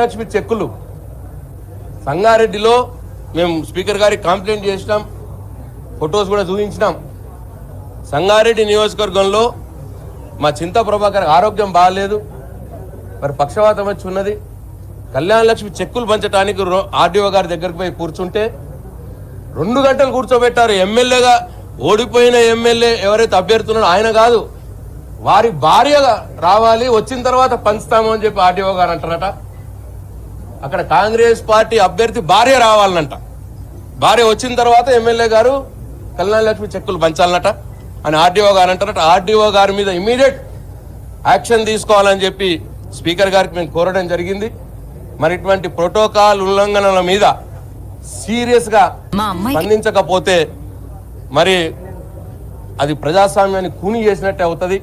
లక్ష్మి చెక్కులు. సంగారెడ్డిలో మేము స్పీకర్ గారికి కంప్లైంట్ చేసినాం ఫొటోస్ కూడా చూపించినాం. సంగారెడ్డి నియోజకవర్గంలో మా చింత ప్రభాకర్ ఆరోగ్యం బాగాలేదు. మరి పక్షవాతం వచ్చి ఉన్నది. కళ్యాణ లక్ష్మి చెక్కులు పంచడానికి ఆర్డీఓ గారి దగ్గరికి పోయి కూర్చుంటే రెండు గంటలు కూర్చోబెట్టారు. ఎమ్మెల్యేగా ఓడిపోయిన ఎమ్మెల్యే ఎవరైతే అభ్యర్థి ఆయన కాదు. వారి భార్య రావాలి వచ్చిన తర్వాత పంచుతాము అని చెప్పి ఆర్డీఓ గారు అంటారట. అక్కడ కాంగ్రెస్ పార్టీ అభ్యర్థి భార్య రావాలనంట భార్య వచ్చిన తర్వాత ఎమ్మెల్యే గారు కళ్యాణ లక్ష్మి చెక్కులు పంచాలన్నట అని ఆర్డీఓ గారు అంటారట. ఆర్డీఓ గారి మీద ఇమీడియట్ యాక్షన్ తీసుకోవాలని చెప్పి స్పీకర్ గారికి మేము కోరడం జరిగింది. మరి ఇటువంటి ప్రోటోకాల్ ఉల్లంఘనల మీద సీరియస్గా మా అమ్మాయి స్పందించకపోతే మరి అది ప్రజాస్వామ్యాన్ని కూని చేసినట్టే అవుతుంది.